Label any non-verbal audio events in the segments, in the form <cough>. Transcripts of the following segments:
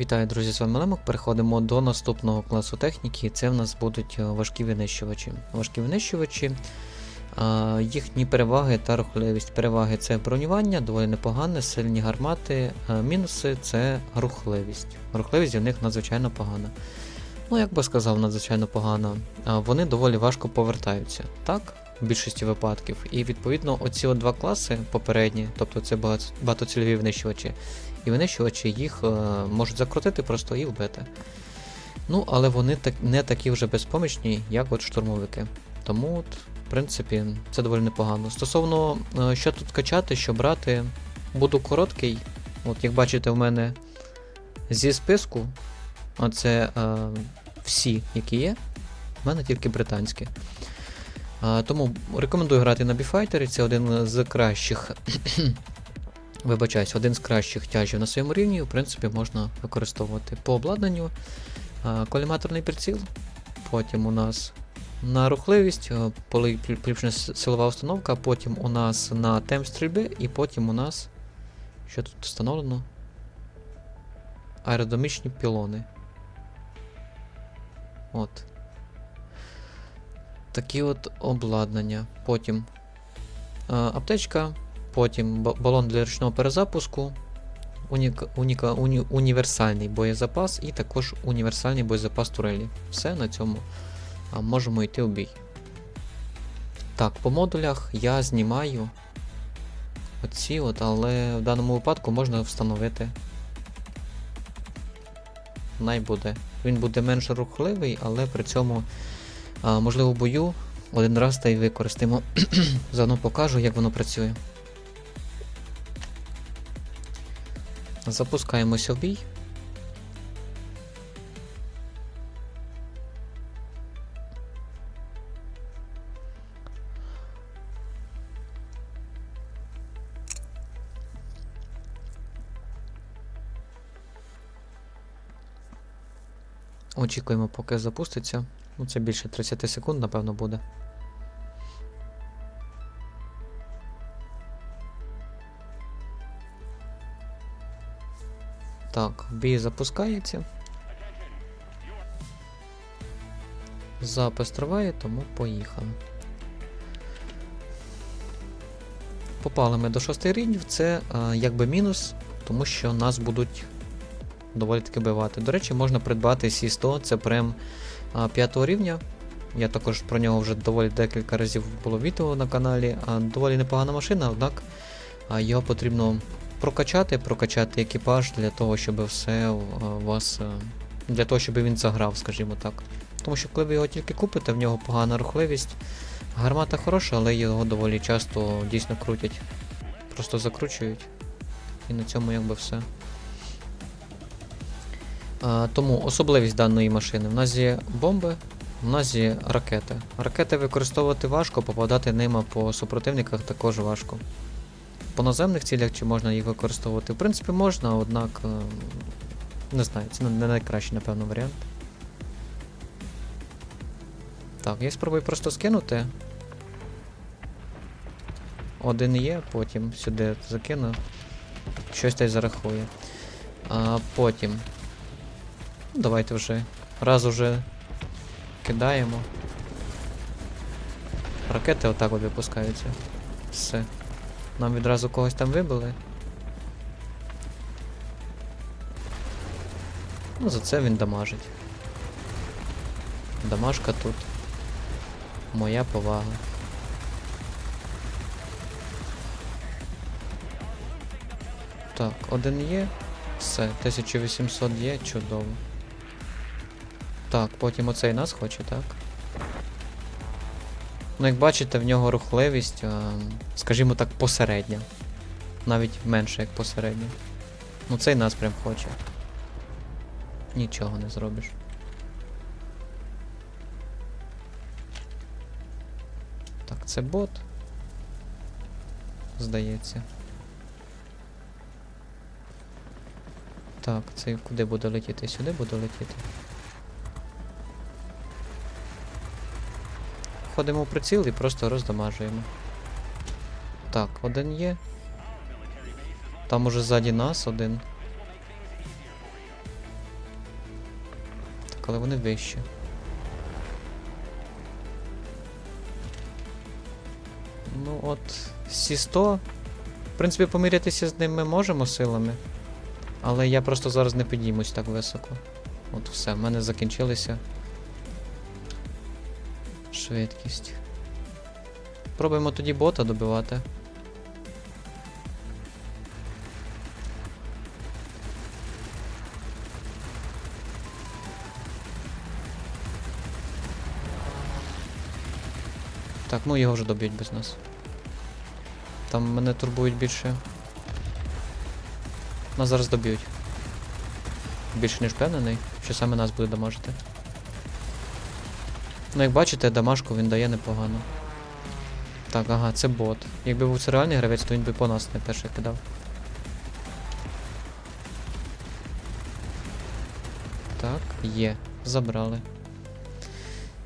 Вітаю, друзі, з вами Лемок. Переходимо до наступного класу техніки. Це в нас будуть е, важкі винищувачі. Важкі винищувачі, їхні переваги та рухливість. Переваги це бронювання, доволі непогане, сильні гармати. Мінуси це рухливість. Рухливість в них надзвичайно погана. Ну, як би сказав, надзвичайно погана. А, Вони доволі важко повертаються, так? В більшості випадків. І відповідно оці от два класи попередні, тобто це багатоцільові винищувачі, і винищувачі їх е, можуть закрутити просто і вбити. Ну, але вони так, не такі вже безпомічні, як от штурмовики. Тому, от, в принципі, це доволі непогано. Стосовно, е, що тут качати, що брати, буду короткий. От, як бачите, в мене зі списку, оце е, всі, які є, в мене тільки британські. А, тому рекомендую грати на біфайтері, це один з кращих Вибачаюсь, один з кращих тяжів на своєму рівні, в принципі, можна використовувати по обладнанню. Коліматорний приціл. Потім у нас на рухливість, е, поліпшена силова установка, потім у нас на темп стрільби, і потім у нас. Що тут встановлено? Аеродомічні пілони. От. Такі от обладнання. Потім е, аптечка, Потім балон для ручного перезапуску, уніка, уніка, уні, універсальний боєзапас і також універсальний боєзапас турелі. Все на цьому можемо йти в бій. Так, по модулях я знімаю оці, от, але в даному випадку можна встановити. Най буде. Він буде менш рухливий, але при цьому, а, можливо, в бою один раз та й використаємо. <clears throat> Заодно покажу, як воно працює. Запускаємося в бій. Очікуємо, поки запуститься. Ну, це більше 30 секунд, напевно, буде. Так, бій запускається. Запис триває, тому поїхали. Попали ми до 6 рівнів, це а, якби мінус, тому що нас будуть доволі таки бивати. До речі, можна придбати C100, це прем 5 рівня. Я також про нього вже доволі декілька разів було відео на каналі. А, доволі непогана машина, однак а, його потрібно прокачати, прокачати екіпаж для того, щоб все у вас. е, Для того, щоб він заграв, скажімо так. Тому що коли ви його тільки купите, в нього погана рухливість. Гармата хороша, але його доволі часто дійсно крутять. Просто закручують. І на цьому якби все. А, тому особливість даної машини. В нас є бомби, в нас є ракети. Ракети використовувати важко, попадати ними по супротивниках також важко. По наземних цілях чи можна їх використовувати? В принципі, можна, однак. е, Не знаю, це не найкращий, напевно, варіант. Так, я спробую просто скинути. Один є, потім сюди закину. Щось та зарахує. А потім. Ну, давайте вже. Раз уже кидаємо. Ракети отак от випускаються. Все. Нам відразу когось там вибили. Ну, за це він дамажить. Дамажка тут. Моя повага. Так, один є. Все, 1800 є, чудово. Так, потім оцей нас хоче, так? Ну, як бачите, в нього рухливість, скажімо так, посередня. Навіть менше, як посередня. Ну цей нас прям хоче. Нічого не зробиш. Так, це бот. Здається. Так, цей куди буде летіти? Сюди буде летіти. Ходимо в приціл і просто роздамажуємо. Так, один є. Там уже ззаді нас один. але вони вищі. Ну от, сі 100. В принципі, помірятися з ним ми можемо силами. Але я просто зараз не підіймусь так високо. От все, в мене закінчилися. Швидкість. Пробуємо тоді бота добивати. Так, ну його вже доб'ють без нас. Там мене турбують більше. Нас зараз доб'ють. Більше ніж впевнений, що саме нас буде дамажити. Ну, як бачите, дамажку він дає непогано. Так, ага, це бот. Якби був це реальний гравець, то він би по нас не перший кидав. Так, є. Забрали.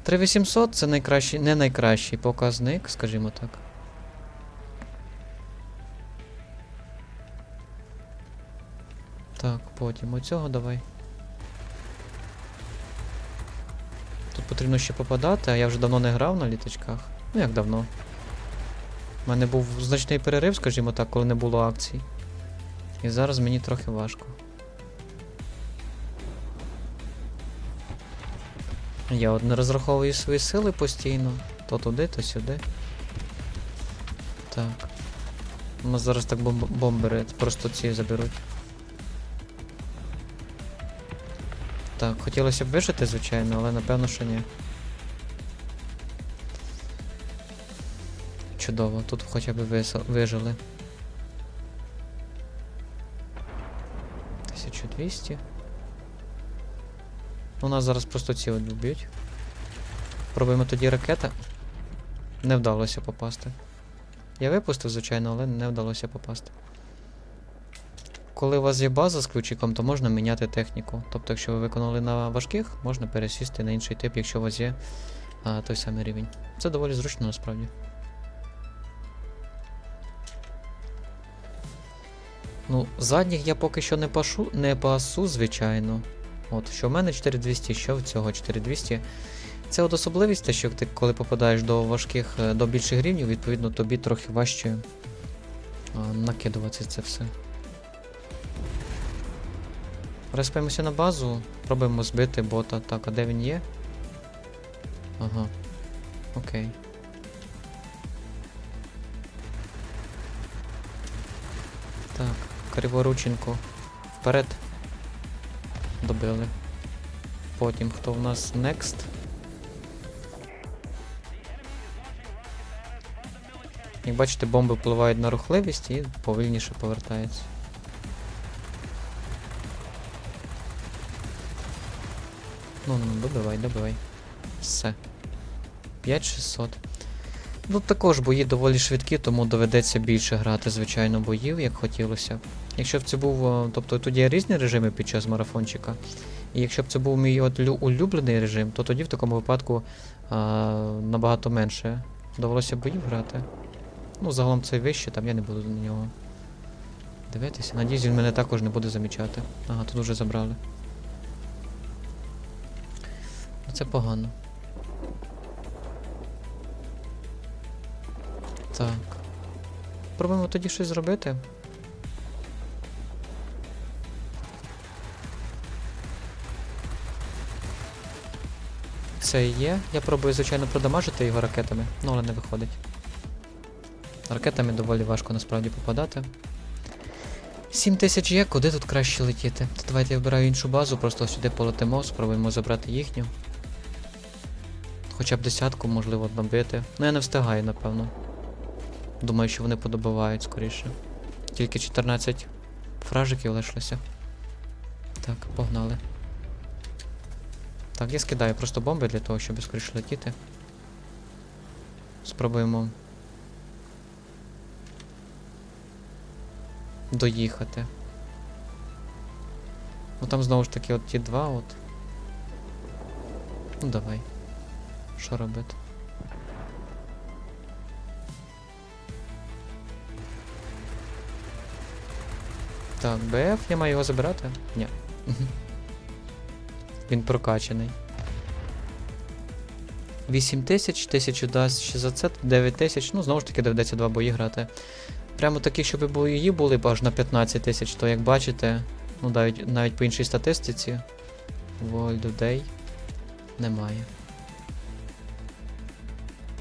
3800 це найкращий, не найкращий показник, скажімо так. Так, потім оцього давай. Потрібно ще попадати, а я вже давно не грав на літачках. Ну як давно. У мене був значний перерив, скажімо так, коли не було акцій. І зараз мені трохи важко. Я от не розраховую свої сили постійно. То туди, то сюди. Так. У нас зараз так бомб бомбери просто ці заберуть. Так, хотілося б вижити, звичайно, але напевно, що ні. Чудово, тут хоча б вижили. 1200. У нас зараз просто ці вб'ють. Пробуємо тоді ракета. Не вдалося попасти. Я випустив, звичайно, але не вдалося попасти. Коли у вас є база з ключиком, то можна міняти техніку. Тобто, якщо ви виконали на важких, можна пересісти на інший тип, якщо у вас є а, той самий рівень. Це доволі зручно насправді. Ну, задніх я поки що не пашу, не пасу, звичайно. От, що в мене 4200, що в цього 4200. Це от особливість, те, що ти коли попадаєш до важких, е, до більших рівнів, відповідно, тобі трохи важче накидувати це все. Респаємося на базу, пробуємо збити бота. Так, а де він є? Ага. Окей. Так, криворученко. Вперед. Добили. Потім хто в нас next? Як бачите, бомби впливають на рухливість і повільніше повертається. Ну, ну, добивай, добивай. Все. 5600. Ну, також бої доволі швидкі, тому доведеться більше грати, звичайно, боїв, як хотілося. Якщо б це був. Тобто тут є різні режими під час марафончика. І якщо б це був мій от улюблений режим, то тоді в такому випадку а, набагато менше довелося боїв грати. Ну, загалом це вище, там я не буду на нього дивитися. Надіюсь, він мене також не буде замічати. Ага, тут вже забрали. Це погано. Так. Пробуємо тоді щось зробити. Це є. Я пробую, звичайно, продамажити його ракетами, ну але не виходить. Ракетами доволі важко насправді попадати. 7 тисяч є, куди тут краще летіти? То давайте я вибираю іншу базу, просто сюди полетимо, спробуємо забрати їхню. Хоча б десятку, можливо, набити. Ну я не встигаю, напевно. Думаю, що вони подобивають скоріше. Тільки 14 фражиків лишилося. Так, погнали. Так, я скидаю просто бомби для того, щоб скоріше летіти. Спробуємо. Доїхати. Ну там знову ж таки от ті два от. Ну давай. Що робити? Так, БФ, я маю його забирати? Ні. Він прокачаний. 8 тисяч, 1000 дасть ще за це, 9 тисяч, ну знову ж таки доведеться два бої грати. Прямо такі, щоб бої були б аж на 15 тисяч, то як бачите, ну навіть, навіть по іншій статистиці, World of Day немає.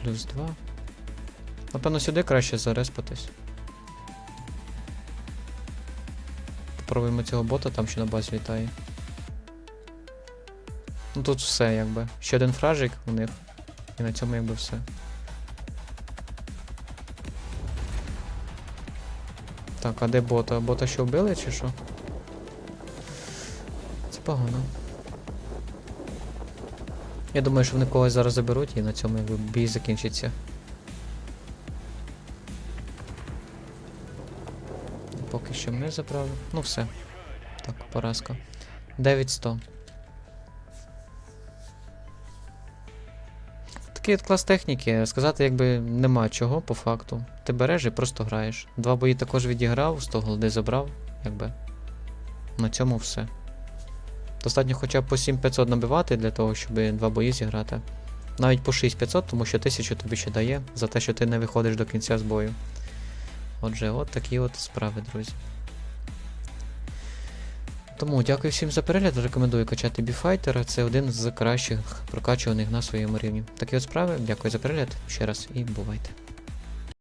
Плюс 2. Напевно, сюди краще зареспатись. Попробуємо цього бота там, що на базі літає. Ну тут все якби. Ще один фражик у них. І на цьому якби все. Так, а де бота? Бота що вбили чи що? Це погано. Я думаю, що вони когось зараз заберуть і на цьому якби бій закінчиться. Поки що ми забрали. Ну все. Так, поразка. 9-100. Такий от клас техніки. Сказати, якби нема чого по факту. Ти береш і просто граєш. Два бої також відіграв, 100 голди забрав, якби. На цьому все. Достатньо хоча б по 7500 набивати для того, щоб два бої зіграти. Навіть по 6500, тому що 1000 тобі ще дає за те, що ти не виходиш до кінця з бою. Отже, от такі от справи, друзі. Тому дякую всім за перегляд. Рекомендую качати біфайтера. Це один з кращих прокачуваних на своєму рівні. Такі от справи. Дякую за перегляд ще раз і бувайте.